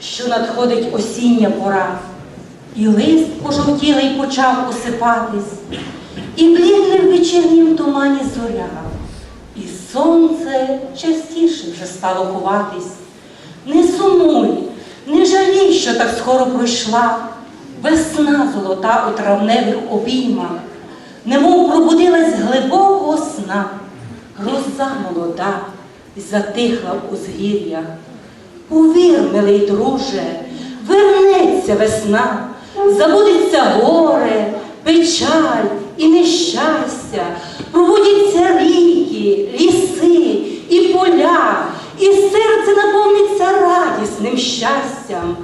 що надходить осіння пора, і лист пожовтілий почав осипатись, і блідне в вечірнім тумані зоря, і сонце частіше вже стало ховатись. Не сумуй, не жалій, що так скоро пройшла весна золота у травневих обіймах, немов пробудилась глибокого сна, гроза молода затихла в узгір'ях. Повір, милий друже, вернеться весна, забудеться горе, печаль і нещастя, пробудяться ріки, ліси і поля, і серце наповниться радісним щастям.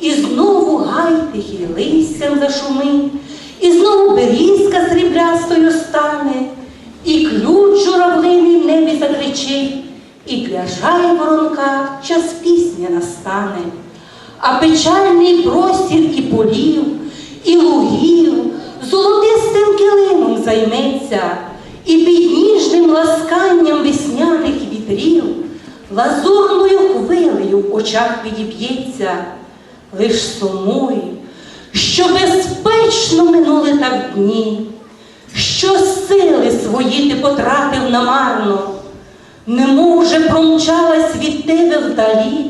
І знову гай тихий листям зашумить, і знову берізка сріблястою стане, і ключ журавлиний в небі закричить, і для жайворонка час пісня настане. А печальний простір і полів, і лугів золотистим килимом займеться, і під ніжним ласканням весняних вітрів лазурною хвилею в очах підіб'ється, лиш сумуй, що безпечно минули так дні, що сили свої ти потратив намарно, немов вже промчалась від тебе вдалі,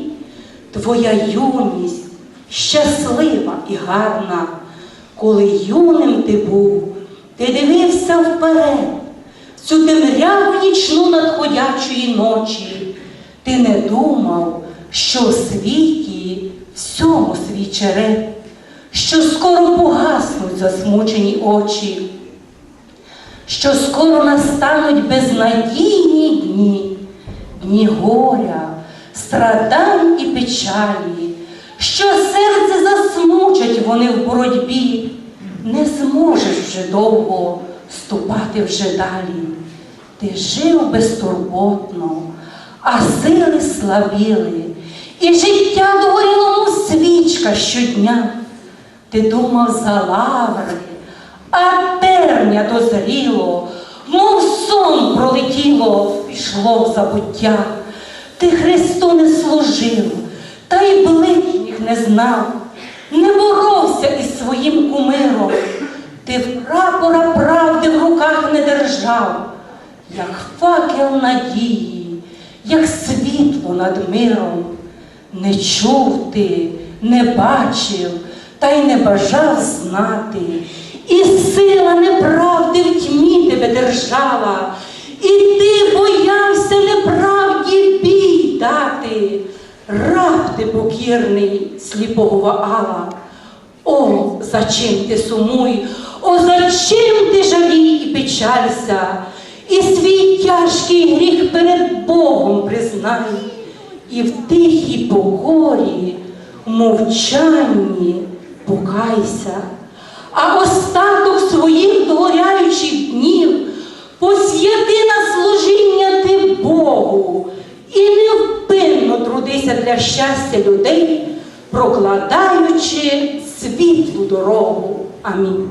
твоя юність щаслива і гарна, коли юним ти був, ти дивився вперед, цю темряву нічну надходячої ночі, ти не думав, що у світі всьому свій черед, що скоро погаснуть засмучені очі що скоро настануть безнадійні дні, дні горя, страдань і печалі, що серце засмучать вони в боротьбі, не зможеш вже довго ступати вже далі. Ти жив безтурботно, а сили слабіли, і життя догоріло му свічка щодня. Ти думав за лаври, а терня дозріло, мов сон пролетіло, пішло в забуття. Ти Христу не служив, та й ближніх не знав, не боровся із своїм кумиром. Ти в прапора правди в руках не держав, як факел надії, як світло над миром. Не чув ти, не бачив, та й не бажав знати. І сила неправди в тьмі тебе держала, і ти боявся неправді бій дати. Раб ти покірний сліпого Ваала. О, за чим ти сумуй, о, за чим ти жалій і печалься, і свій тяжкий гріх перед Богом признай, і в тихій покорі, мовчанні покайся, а остаток своїх догоряючих днів посвяти на служіння ти Богу і невпинно трудися для щастя людей, прокладаючи світлу дорогу. Амінь.